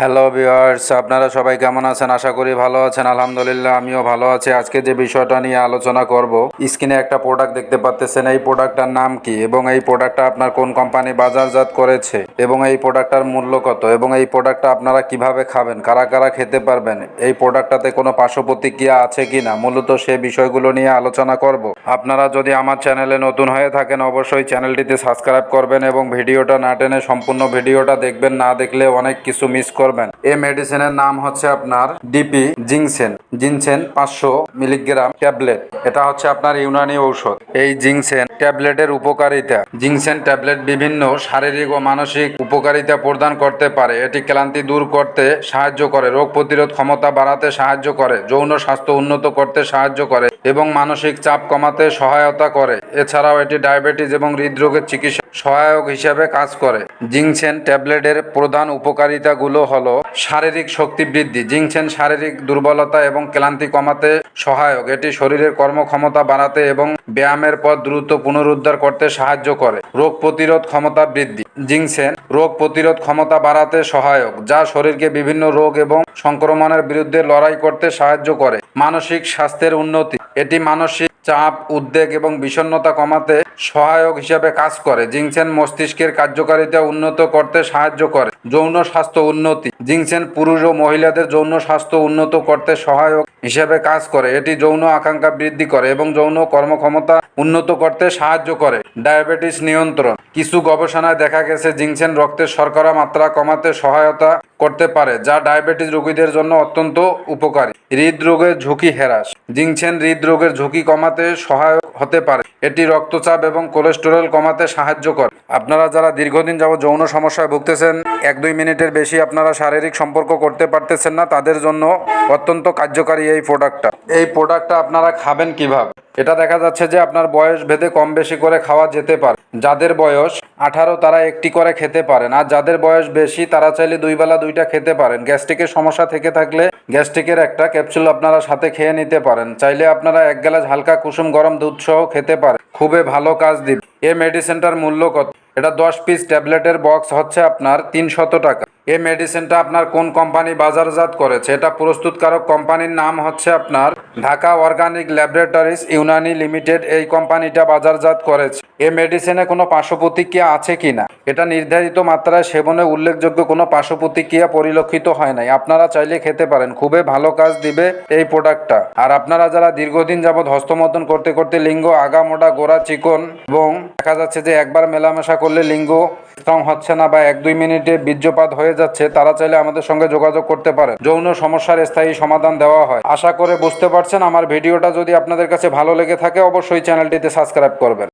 Hello viewers আপনারা সবাই কেমন আছেন? আশা করি ভালো আছেন। আলহামদুলিল্লাহ, আমিও ভালো আছি। আজকে যে বিষয়টা নিয়ে আলোচনা করব, স্ক্রিনে একটা প্রোডাক্ট দেখতে পাচ্তেছেন এই প্রোডাক্টটার নাম কি? এবং এই প্রোডাক্টটা আপনার কোন কোম্পানি বাজারজাত করেছে? এবং এই প্রোডাক্টটার মূল্য কত? এবং এই প্রোডাক্টটা আপনারা কীভাবে খাবেন? কারা কারা খেতে পারবেন? এই প্রোডাক্টটাতে কোনো পার্শ্ব প্রতিক্রিয়া আছে কিনা? মূলত সে বিষয়গুলো নিয়ে আলোচনা করব। আপনারা যদি আমার চ্যানেলে নতুন হয়ে থাকেন, অবশ্যই চ্যানেলটিতে সাবস্ক্রাইব করবেন এবং ভিডিওটা না টেনে সম্পূর্ণ ভিডিওটা দেখবেন। না দেখলে অনেক কিছু মিস করবেন। এই মেডিসিনের নাম হচ্ছে আপনার ডিপি জিংসেন জিনসেন পাঁচশো মিলিগ্রাম ট্যাবলেট। এটা হচ্ছে আপনার ইউনানি ঔষধ। এই জিংসেন ট্যাবলেটের উপকারিতা। জিংসেন ট্যাবলেট বিভিন্ন শারীরিক ও মানসিক উপকারিতা প্রদান করতে পারে। এটি ক্লান্তি দূর করতে সাহায্য করে। রোগ প্রতিরোধ ক্ষমতা বাড়াতে সাহায্য করে। যৌন স্বাস্থ্য উন্নত করতে সাহায্য করে। এবং মানসিক চাপ কমাতে সহায়তা করে। এছাড়াও এটি ডায়াবেটিস এবং হৃদরোগের চিকিৎসা সহায়ক হিসাবে কাজ করে। জিংসেন ট্যাবলেটের প্রধান উপকারিতাগুলো হলো শারীরিক শক্তি বৃদ্ধি। জিংছেন শারীরিক দুর্বলতা এবং ক্লান্তি কমাতে সহায়ক। এটি শরীরের কর্মক্ষমতা বাড়াতে এবং ব্যায়ামের পর দ্রুত পুনরুদ্ধার করতে সাহায্য করে। রোগ প্রতিরোধ ক্ষমতা বৃদ্ধি। জিংছেন রোগ প্রতিরোধ ক্ষমতা বাড়াতে সহায়ক, যা শরীরকে বিভিন্ন রোগ এবং সংক্রমণের বিরুদ্ধে লড়াই করতে সাহায্য করে। মানসিক স্বাস্থ্যের উন্নতি। এটি মানসিক চাপ, উদ্বেগ এবং বিষণ্ণতা কমাতে সহায়ক হিসাবে কাজ করে। জিংসেন মস্তিষ্কের কার্যকারিতা উন্নত করতে সাহায্য করে। যৌন স্বাস্থ্য উন্নতি। জিংসেন পুরুষ ও মহিলাদের যৌন স্বাস্থ্য উন্নত করতে সহায়ক হিসাবে কাজ করে। এটি যৌন আকাঙ্ক্ষা বৃদ্ধি করে এবং যৌন কর্মক্ষমতা উন্নত করতে সাহায্য করে। ডায়াবেটিস নিয়ন্ত্রণ। কিছু গবেষণায় দেখা গেছে, জিংসেন রক্তের শর্করা মাত্রা কমাতে সহায়তা করতে পারে, যা ডায়াবেটিস রোগীদের জন্য অত্যন্ত উপকারী। হৃদরোগের ঝুঁকি হ্রাস। জিংসেন হৃদরোগের ঝুঁকি কমাতে সহায়ক হতে পারে। এটি রক্তচাপ এবং কোলেস্টেরল কমাতে সাহায্য করে। আপনারা যারা দীর্ঘদিন যাবৎ যৌন সমস্যায় ভুগতেছেন এক দুই মিনিটের বেশি আপনারা শারীরিক সম্পর্ক করতে পারতেছেন না, তাদের জন্য অত্যন্ত কার্যকারী এই প্রোডাক্টটা এই প্রোডাক্টটা আপনারা খাবেন কীভাবে? এটা দেখা যাচ্ছে যে আপনার বয়স ভেদে কম বেশি করে খাওয়া যেতে পারে। যাদের বয়স আঠারো, তারা একটি করে খেতে পারেন। আর যাদের বয়স বেশি, তারা চাইলে দুই বেলা দুইটা খেতে পারেন। গ্যাস্ট্রিকের সমস্যা থেকে থাকলে গ্যাস্ট্রিকের একটা ক্যাপসুল আপনারা সাথে খেয়ে নিতে পারেন। চাইলে আপনারা এক গ্লাস হালকা কুসুম গরম দুধ সহ খেতে পারেন। খুবই ভালো কাজ দিবে। এই মেডিসিনটার মূল্য কত? এটা দশ পিস ট্যাবলেটের বক্স হচ্ছে আপনার তিনশত টাকা। এই মেডিসিনটা আপনার কোন কোম্পানি বাজারজাত করেছে? এটা প্রস্তুতকারক কোম্পানির নাম হচ্ছে আপনার Dhaka organic laboratories Unani limited এই কোম্পানিটা বাজারজাত করেছে। এ মেডিসিনে কোনো পার্শ্ব প্রতিক্রিয়া আছে কি না? এটা নির্ধারিত মাত্রায় সেবনে উল্লেখযোগ্য কোনো পার্শ্ব প্রতিক্রিয়া পরিলক্ষিত হয় নাই। আপনারা চাইলে খেতে পারেন। খুবই ভালো কাজ দিবে এই প্রোডাক্টটা। আর আপনারা যারা দীর্ঘদিন যাবৎ হস্তমতন করতে করতে লিঙ্গ আগা মোটা গোড়া চিকন এবং দেখা যাচ্ছে যে একবার মেলামেশা করলে লিঙ্গ স্ট্রং হচ্ছে না বা এক দুই মিনিটে বীর্যপাত হয়ে যাচ্ছে, তারা চাইলে আমাদের সঙ্গে যোগাযোগ করতে পারে যৌন সমস্যার স্থায়ী সমাধান দেওয়া হয়। আশা করে বুঝতে পারছেন, আমার ভিডিওটা যদি আপনাদের কাছে ভালো লেগে থাকে, অবশ্যই চ্যানেলটিতে সাবস্ক্রাইব করবেন।